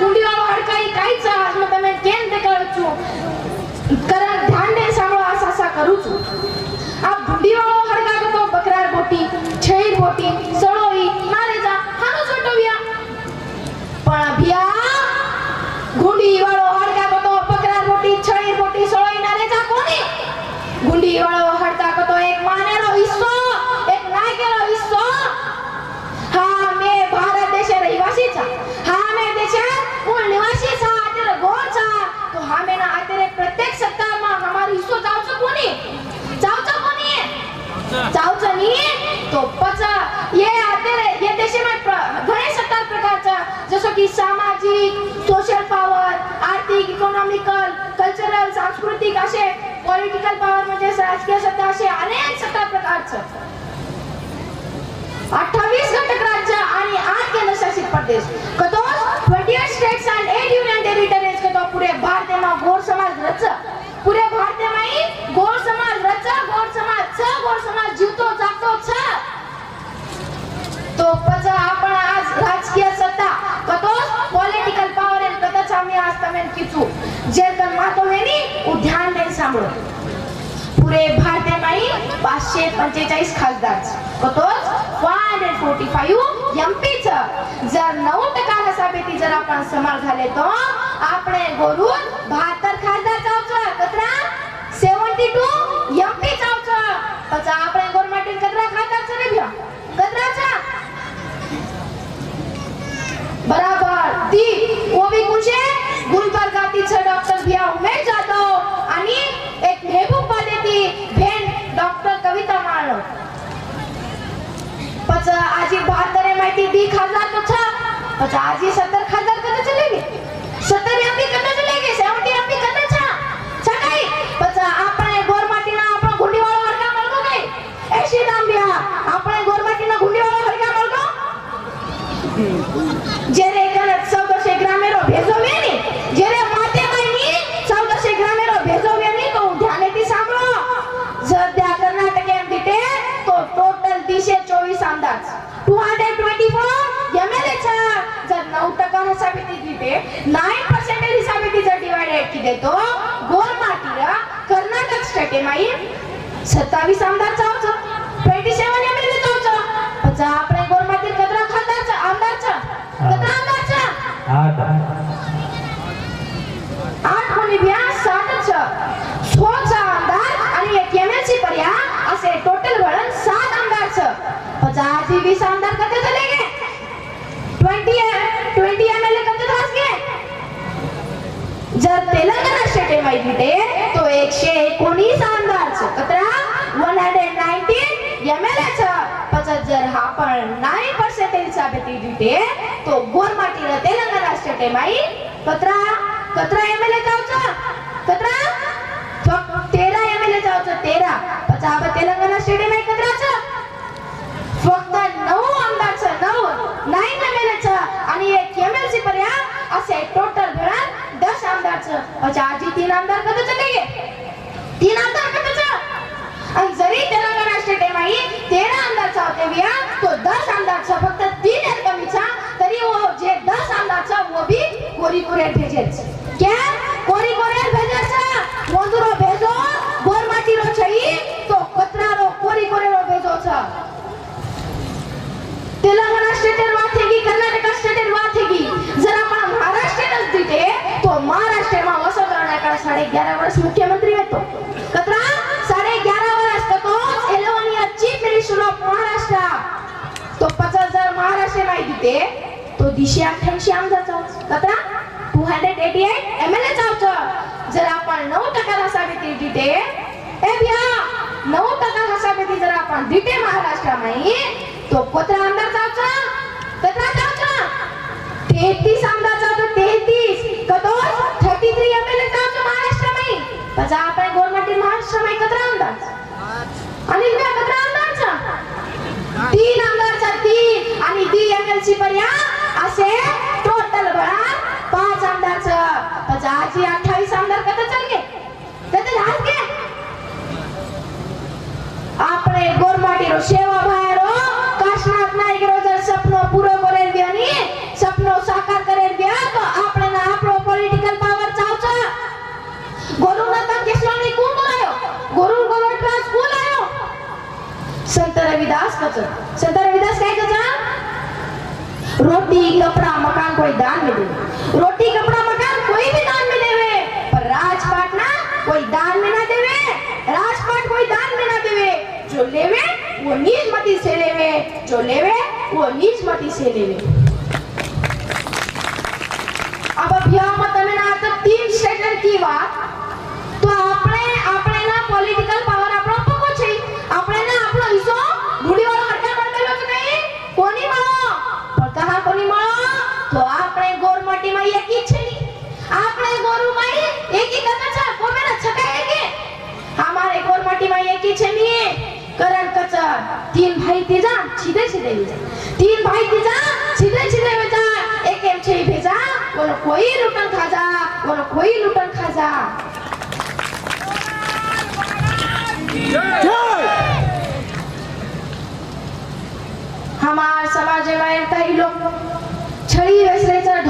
ગુંડીઓનો હડકાઈ થાય છે. એટલે તમે કેમ દેખાડો છો? કરાર ધ્યાનને સાંભળો આ કરું છું. આ ગુંડીઓનો હડકાતો બકરાર બોટી છેર બોટી की सामाजिक सोशल पॉवर आर्थिक इकॉनॉमिकल कल्चरल सांस्कृतिक असे पॉलिटिकल पावर म्हणजे राजकीय सत्ता असे अनेक सत्ता प्रकार प्रकारचं. अठ्ठावीस घटक राज्य आणि आठ केंद्रशासित प्रदेश. कतो twenty states and eight union territories कतो पुढे भारतीय गोर समाज रच. पुढे भारतीय ही गोर समाज रच गोर समाज च गोर समाज जीतो जातो छ. तो पचा જે તન માતો વેની उ ध्यान देऊन सांभाळो पुरे भारतामध्ये पाचशे पंचेचाळीस खासदार कतो फाय हंड्रेड फोर्टी फाईव्ह एमपीच जर नऊ टक्का नसाबेती जर आपण समाल झाले तो આપણે ગોરું બહાત્તર ખાસદાર पच आजी सत्तर खासदार कधी चलेगे सत्तर एमपी कधी चलेगे सेवन्टी एमपी कधी छ छ काही पच આપણે ગોરમાટીના આપણો ગુંડીવાળો હરકા મળતો કઈ એ શ્રીરામ बिया આપણે ગોરમાટીના ગુંડીવાળો હરકા મળતો नाइन परसेंट के ನೈನ್ ಪರ್ಸೆಂಟೇಜ್ ಇಸ್ डिवाइडेड गोल मारती गोलमातीला कर्नाटक स्टेट आहे माई सत्तावीस आमदार चाव चा twenty seven M L A चावचं पण आपण गोलमातील कदरा खासदारचा कतरा कदरा आमदारचा. आठ. कोणी बिया सातच. चा आमदार आणि एक एम एल सी पर्या असे टोटल वळण सात आमदारचं. पण आधी वीस आमदार कधी झाले गे ट्वेंटी ट्वेंटी एम जर तेलंगणा स्टेट माहिती तो एकशे एकोणीस आमदार छ कतरा वन हंड्रेड नाईन्टीन एमएलए छ पचास जर हा पण नाईन पर्सेंटेज साबिती दिते. तो गोरमाटी तेलंगणा स्टेट माई. कतरा कतरा एमएलए जावचा कतरा? एम एल एमएलए जावचा तेरा. पचा आपण तेलंगणा स्टेट माई कतरा छ फक्त नऊ आमदार छ नऊ नाईन एमएलए छ आणि एक एमएलसी पर्या असे टोटल मिळून दस आमदार छ अच्छा आजी तीन आमदार कधीच चले तीन आमदार कधीच आणि जरी तेलंगणा स्टेट माई तेरा आमदारचा होते बिया तो दस आमदारचा फक्त तीन एक कमी तरी वो जे दस आमदारचा वो भी कोरी कोरेर भेजेल. क्या? कोरी कोरेर भेजेल छ मोंदुरो भेजो गोरमाटीरो छई तो कतरा रो कोरी कोरेरो भेजो छ तेलंगणा स्टेट साढ़े ग्यारह वर्ष मुख्यमंत्री होतो. कतरा साढ़े ग्यारह वर्ष तो तो एलोनिया चीफ मिनिस्टर ऑफ महाराष्ट्र. तो पचास हजार महाराष्ट्र में आई दिते तो दिशा दिशे अठ्ठ्याऐंशी आमदारचा कतरा two hundred eighty eight M L A चावचा जर आपण नऊ टक्का घासावी दिते ए भ्या नऊ टक्का घासावी जरा आपण दिते महाराष्ट्र नाही तो कोत्रा आमदार चावचा कतरा चावचा तेहतीस आमदार महाराष्ट्रामध्ये पजा आपण गोरमाटी महाराष्ट्रामध्ये कतरा आमदार अनिल भ्या कतरा आमदारचा तीन आमदारचा तीन आणि दी एमएलसी पर्या असे टोटल बळा पाच आमदारचं पजा आजी अठ्ठावीस आमदार कधी चालले कधी राहत गे આપણે ગોરમાટીનો સેવા ભાયરો કાશનાથ નાયકરો જર સપનો પૂરો કરેલ વ્યાની સપનો સાકાર કરેલ વ્યા તો આપણે रविदास का संत रविदास काय कचा रोटी कपड़ा मकान कोई दान मिले रोटी कपड़ा मकान कोई भी दान मिले देवे. पर राजपाट ना कोई दान में ना देवे. राजपाट कोई दान में ना देवे. जो लेवे वो नीच मति से लेवे. जो लेवे वो नीच मति से लेवे. अब अब यह मत में ना तो तीन सेकंड की बात. तो आपने आपने ना पॉलिटिकल એવી એક ઈચ્છે ની આપણે ગોરુ हमारे गोर मटी में एक ही छमी करण कचर तीन भाई तेजा सीधे सीधे तीन भाई तेजा सीधे सीधे एक छे भेजा कोई लुटन खा जा कोई लुटन खा हमार समाज में तई लोग छड़ी वैसे चढ़